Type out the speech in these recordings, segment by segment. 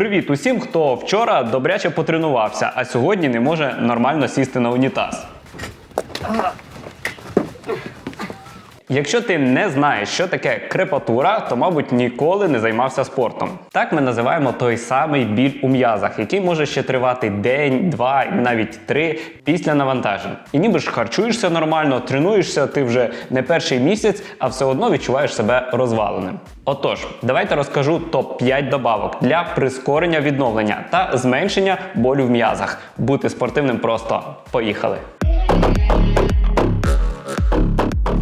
Привіт усім, хто вчора добряче потренувався, а сьогодні не може нормально сісти на унітаз. Якщо ти не знаєш, що таке крепатура, то, мабуть, ніколи не займався спортом. Так ми називаємо той самий біль у м'язах, який може ще тривати день, два і навіть три після навантажень. І ніби ж харчуєшся нормально, тренуєшся ти вже не перший місяць, а все одно відчуваєш себе розваленим. Отож, давайте розкажу топ-5 добавок для прискорення відновлення та зменшення болю в м'язах. Бути спортивним просто поїхали.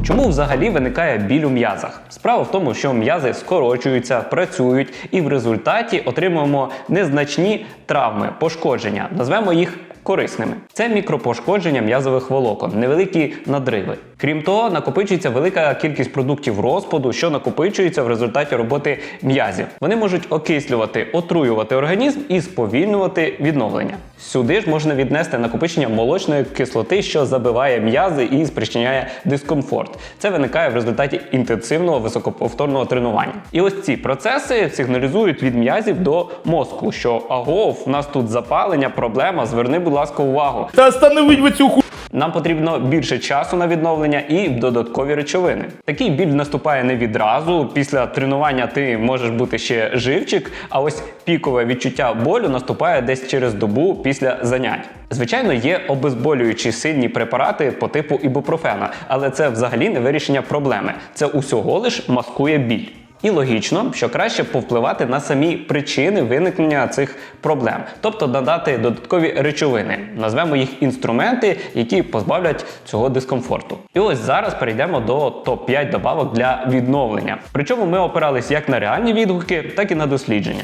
Чому взагалі виникає біль у м'язах? Справа в тому, що м'язи скорочуються, працюють, і в результаті отримуємо незначні травми, пошкодження. Назвемо їх корисними. Це мікропошкодження м'язових волокон, невеликі надриви. Крім того, накопичується велика кількість продуктів розпаду, що накопичується в результаті роботи м'язів. Вони можуть окислювати, отруювати організм і сповільнювати відновлення. Сюди ж можна віднести накопичення молочної кислоти, що забиває м'язи і спричиняє дискомфорт. Це виникає в результаті інтенсивного високоповторного тренування. І ось ці процеси сигналізують від м'язів до мозку, що агов, у нас тут запалення, проблема. Зверни, будь ласка, увагу. Та остановить ви цю ху... Нам потрібно більше часу на відновлення і додаткові речовини. Такий біль наступає не відразу. Після тренування ти можеш бути ще живчик, а ось пікове відчуття болю наступає десь через добу після занять. Звичайно, є обезболюючі сильні препарати по типу ібупрофена, але це взагалі не вирішення проблеми. Це усього лиш маскує біль. І логічно, що краще повпливати на самі причини виникнення цих проблем, тобто надати додаткові речовини, назвемо їх інструменти, які позбавлять цього дискомфорту. І ось зараз перейдемо до топ-5 добавок для відновлення. Причому ми опирались як на реальні відгуки, так і на дослідження.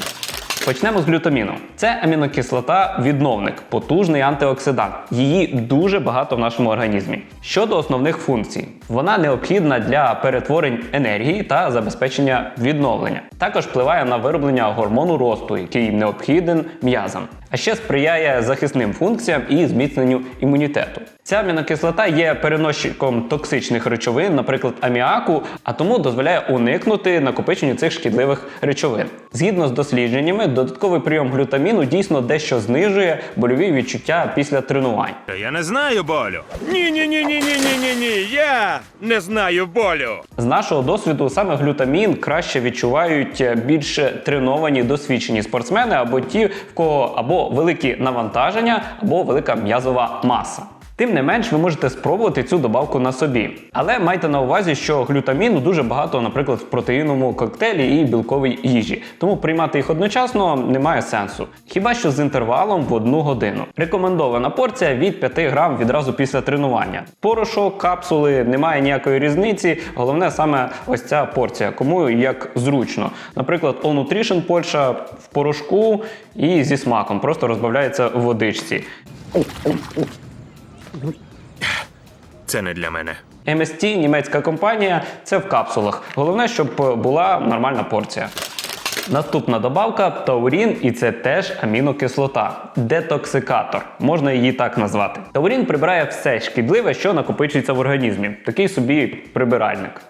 Почнемо з глютаміну. Це амінокислота відновник, потужний антиоксидант. Її дуже багато в нашому організмі. Щодо основних функцій, вона необхідна для перетворень енергії та забезпечення відновлення. Також впливає на вироблення гормону росту, який необхіден м'язам. А ще сприяє захисним функціям і зміцненню імунітету. Ця амінокислота є переносчиком токсичних речовин, наприклад, аміаку, а тому дозволяє уникнути накопиченню цих шкідливих речовин. Згідно з дослідженнями, додатковий прийом глютаміну дійсно дещо знижує больові відчуття після тренувань. Я не знаю болю. Ні, ні, ні, ні, ні, ні, ні, ні. Я не знаю болю. З нашого досвіду саме глютамін краще відчувають більш треновані досвідчені спортсмени або ті, в кого або великі навантаження, або велика м'язова маса. Тим не менш, ви можете спробувати цю добавку на собі. Але майте на увазі, що глютаміну дуже багато, наприклад, в протеїновому коктейлі і білковій їжі. Тому приймати їх одночасно немає сенсу. Хіба що з інтервалом в одну годину. Рекомендована порція від 5 грам відразу після тренування. Порошок, капсули, немає ніякої різниці. Головне саме ось ця порція, кому як зручно. Наприклад, All Nutrition Польща в порошку і зі смаком, просто розбавляється в водичці. Це не для мене. MST, німецька компанія, це в капсулах. Головне, щоб була нормальна порція. Наступна добавка таурін, і це теж амінокислота, детоксикатор, можна її так назвати. Таурін прибирає все шкідливе, що накопичується в організмі. Такий собі прибиральник.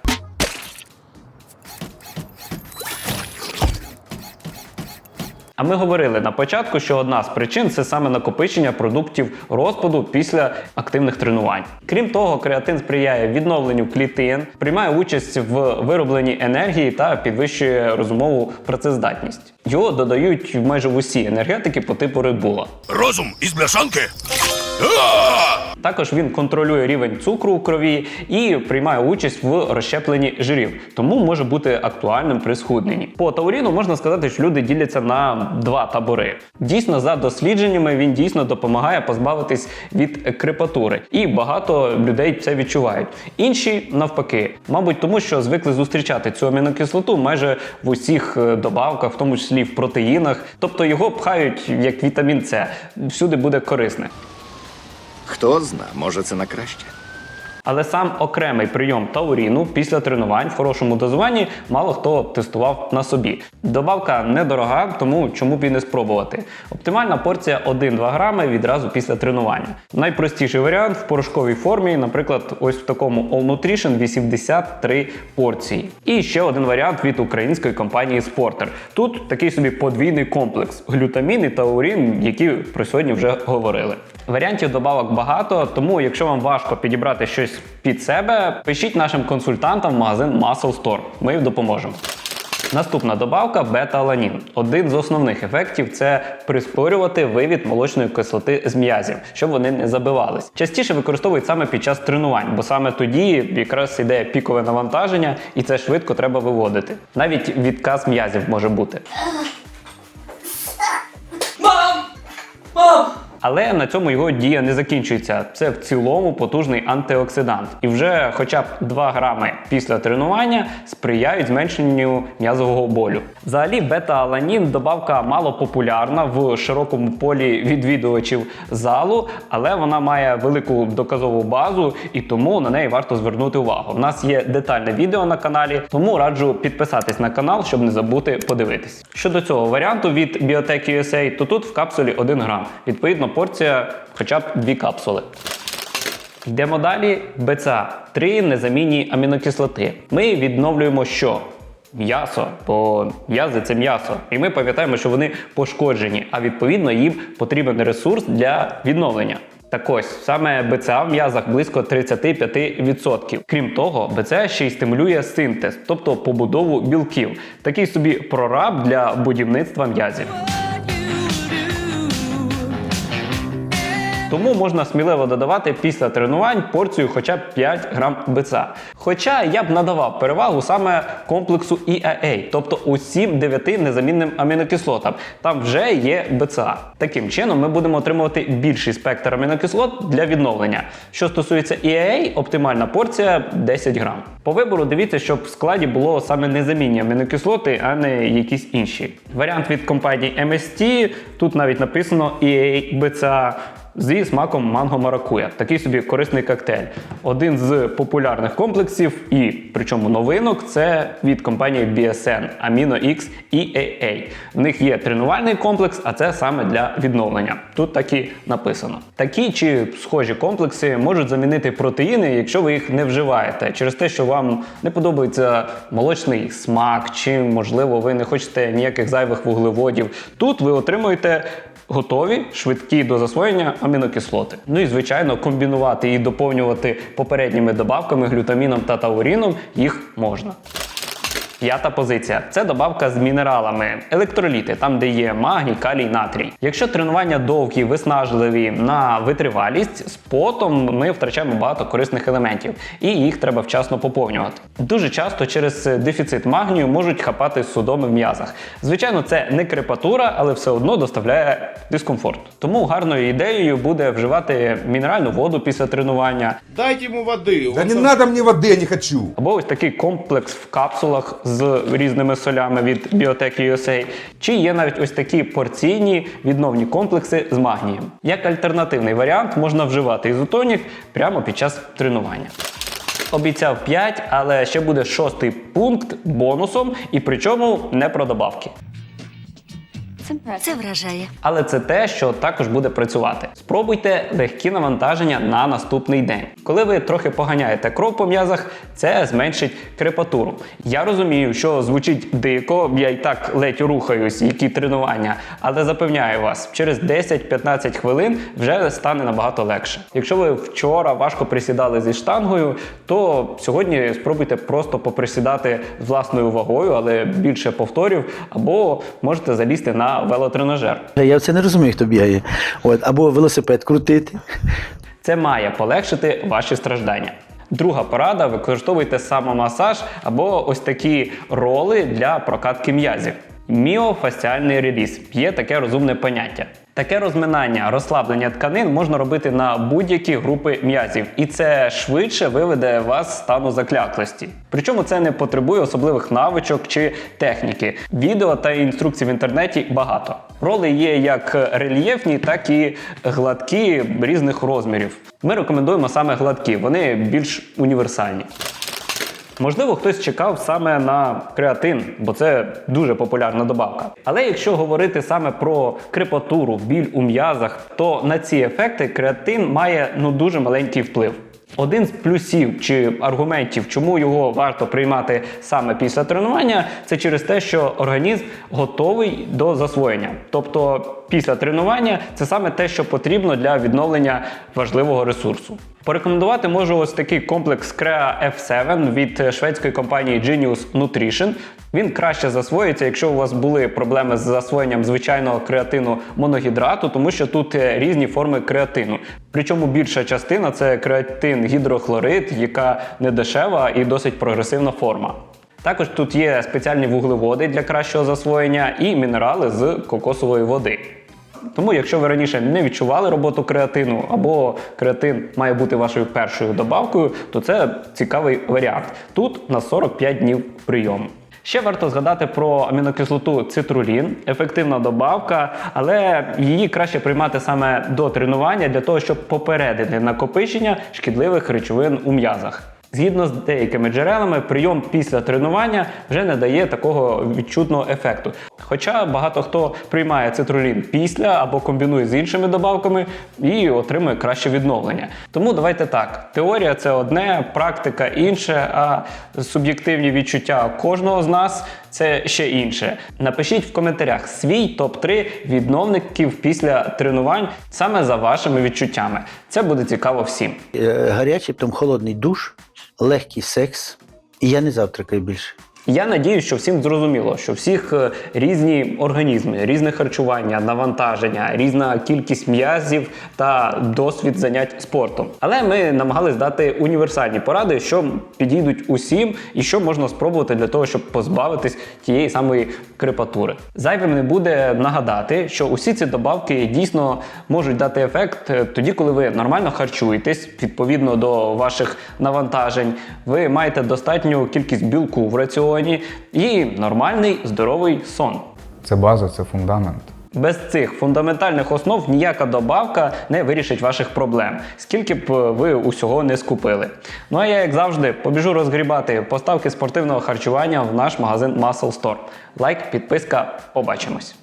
А ми говорили на початку, що одна з причин це саме накопичення продуктів розпаду після активних тренувань. Крім того, креатин сприяє відновленню клітин, приймає участь в виробленні енергії та підвищує розумову працездатність. Його додають майже в усі енергетики по типу рибула. Розум із бляшанки? Також він контролює рівень цукру у крові і приймає участь в розщепленні жирів, тому може бути актуальним при схудненні. По тауріну можна сказати, що люди діляться на два табори. Дійсно, за дослідженнями він дійсно допомагає позбавитись від крепатури, і багато людей це відчувають. Інші навпаки, мабуть, тому що звикли зустрічати цю амінокислоту майже в усіх е, добавках, в тому числі в протеїнах, тобто його пхають як вітамін С. Всюди буде корисне. Хто зна, може це на краще. Але сам окремий прийом тауріну після тренувань в хорошому дозуванні мало хто тестував на собі. Добавка недорога, тому чому б і не спробувати. Оптимальна порція 1-2 грами відразу після тренування. Найпростіший варіант в порошковій формі, наприклад, ось в такому All Nutrition 83 порції. І ще один варіант від української компанії Sporter. Тут такий собі подвійний комплекс: глютамін і таурін, які про сьогодні вже говорили. Варіантів добавок багато, тому якщо вам важко підібрати щось під себе, пишіть нашим консультантам в магазин Muscle Store. Ми їм допоможемо. Наступна добавка бета-аланін. Один з основних ефектів це прискорювати вивід молочної кислоти з м'язів, щоб вони не забивались. Частіше використовують саме під час тренувань, бо саме тоді якраз іде пікове навантаження, і це швидко треба виводити. Навіть відказ м'язів може бути. Але на цьому його дія не закінчується. Це в цілому потужний антиоксидант. І вже хоча б 2 грами після тренування сприяють зменшенню м'язового болю. Взагалі, бета-аланін добавка мало популярна в широкому полі відвідувачів залу, але вона має велику доказову базу і тому на неї варто звернути увагу. У нас є детальне відео на каналі, тому раджу підписатись на канал, щоб не забути подивитись. Щодо цього варіанту від Biotech USA, то тут в капсулі 1 грам. Відповідно, порція хоча б 2 капсули. Йдемо далі. БЦА – три незамінні амінокислоти. Ми відновлюємо що? М'ясо, бо м'язи це м'ясо. І ми пам'ятаємо, що вони пошкоджені, а відповідно їм потрібен ресурс для відновлення. Так ось саме БЦА в м'язах близько 35%. Крім того, БЦА ще й стимулює синтез, тобто побудову білків. Такий собі прораб для будівництва м'язів. Тому можна сміливо додавати після тренувань порцію хоча б 5 грам БЦА. Хоча я б надавав перевагу саме комплексу EAA, тобто усім 9 незамінним амінокислотам. Там вже є БЦА. Таким чином ми будемо отримувати більший спектр амінокислот для відновлення. Що стосується EAA, оптимальна порція 10 грам. По вибору дивіться, щоб в складі було саме незамінні амінокислоти, а не якісь інші. Варіант від компанії MST, тут навіть написано EAA BCA зі смаком манго маракуя. Такий собі корисний коктейль. Один з популярних комплексів, і причому новинок, це від компанії BSN Amino X EAA. В них є тренувальний комплекс, а це саме для відновлення. Тут так і написано. Такі чи схожі комплекси можуть замінити протеїни, якщо ви їх не вживаєте, через те, що вам не подобається молочний смак, чи можливо ви не хочете ніяких зайвих вуглеводів. Тут ви отримуєте готові, швидкі до засвоєння амінокислоти. Ну і звичайно, комбінувати і доповнювати попередніми добавками глютаміном та тауріном їх можна. П'ята позиція це добавка з мінералами, електроліти, там де є магній, калій, натрій. Якщо тренування довгі, виснажливі на витривалість, з потом ми втрачаємо багато корисних елементів, і їх треба вчасно поповнювати. Дуже часто через дефіцит магнію можуть хапати судоми в м'язах. Звичайно, це не крепатура, але все одно доставляє дискомфорт. Тому гарною ідеєю буде вживати мінеральну воду після тренування, Дайте ему воды. Да не надо мне воды, я не хочу. або ось такий комплекс в капсулах з різними солями від Біотек USA, чи є навіть ось такі порційні відновні комплекси з магнієм. Як альтернативний варіант можна вживати ізотонік прямо під час тренування. Обіцяв 5, але ще буде шостий пункт бонусом, і причому не про добавки. Це вражає. Але це те, що також буде працювати. Спробуйте легкі навантаження на наступний день. Коли ви трохи поганяєте кров по м'язах, це зменшить крепатуру. Я розумію, що звучить дико, я й так ледь рухаюсь, які тренування, але запевняю вас, через 10-15 хвилин вже стане набагато легше. Якщо ви вчора важко присідали зі штангою, то сьогодні спробуйте просто поприсідати з власною вагою, але більше повторів, або можете залізти на велотренажер. Я це не розумію, хто бігає. От, або велосипед крутити. Це має полегшити ваші страждання. Друга порада: використовуйте самомасаж або ось такі роли для прокатки м'язів. Міофасціальний реліз є таке розумне поняття. Таке розминання, розслаблення тканин можна робити на будь-які групи м'язів, і це швидше виведе вас з стану закляклості. Причому це не потребує особливих навичок чи техніки. Відео та інструкцій в інтернеті багато. Роли є як рельєфні, так і гладкі різних розмірів. Ми рекомендуємо саме гладкі, вони більш універсальні. Можливо, хтось чекав саме на креатин, бо це дуже популярна добавка. Але якщо говорити саме про крепатуру, біль у м'язах, то на ці ефекти креатин має ну дуже маленький вплив. Один з плюсів чи аргументів, чому його варто приймати саме після тренування, це через те, що організм готовий до засвоєння. Тобто після тренування це саме те, що потрібно для відновлення важливого ресурсу. Порекомендувати можу ось такий комплекс Crea F7 від шведської компанії Genius Nutrition. Він краще засвоюється, якщо у вас були проблеми з засвоєнням звичайного креатину моногідрату, тому що тут е, різні форми креатину. Причому більша частина це креатин гідрохлорид, яка не дешева і досить прогресивна форма. Також тут є спеціальні вуглеводи для кращого засвоєння і мінерали з кокосової води. Тому, якщо ви раніше не відчували роботу креатину, або креатин має бути вашою першою добавкою, то це цікавий варіант. Тут на 45 днів прийому. Ще варто згадати про амінокислоту цитрулін, ефективна добавка, але її краще приймати саме до тренування для того, щоб попередити накопичення шкідливих речовин у м'язах. Згідно з деякими джерелами, прийом після тренування вже не дає такого відчутного ефекту. Хоча багато хто приймає цитрулін після або комбінує з іншими добавками і отримує краще відновлення. Тому давайте так: теорія це одне, практика інше, а суб'єктивні відчуття кожного з нас це ще інше. Напишіть в коментарях свій топ-3 відновників після тренувань саме за вашими відчуттями. Це буде цікаво всім. Е, Гарячий, потім холодний душ, легкий секс. І я не завтракаю більше. Я надію, що всім зрозуміло, що всіх е, різні організми, різне харчування, навантаження, різна кількість м'язів та досвід занять спортом. Але ми намагались дати універсальні поради, що підійдуть усім, і що можна спробувати для того, щоб позбавитись тієї самої крепатури. Зайвим не буде нагадати, що усі ці добавки дійсно можуть дати ефект е, тоді, коли ви нормально харчуєтесь відповідно до ваших навантажень. Ви маєте достатню кількість білку в раціоні і нормальний здоровий сон. Це база, це фундамент. Без цих фундаментальних основ ніяка добавка не вирішить ваших проблем, скільки б ви усього не скупили. Ну а я, як завжди, побіжу розгрібати поставки спортивного харчування в наш магазин Muscle Store. Лайк, підписка, побачимось.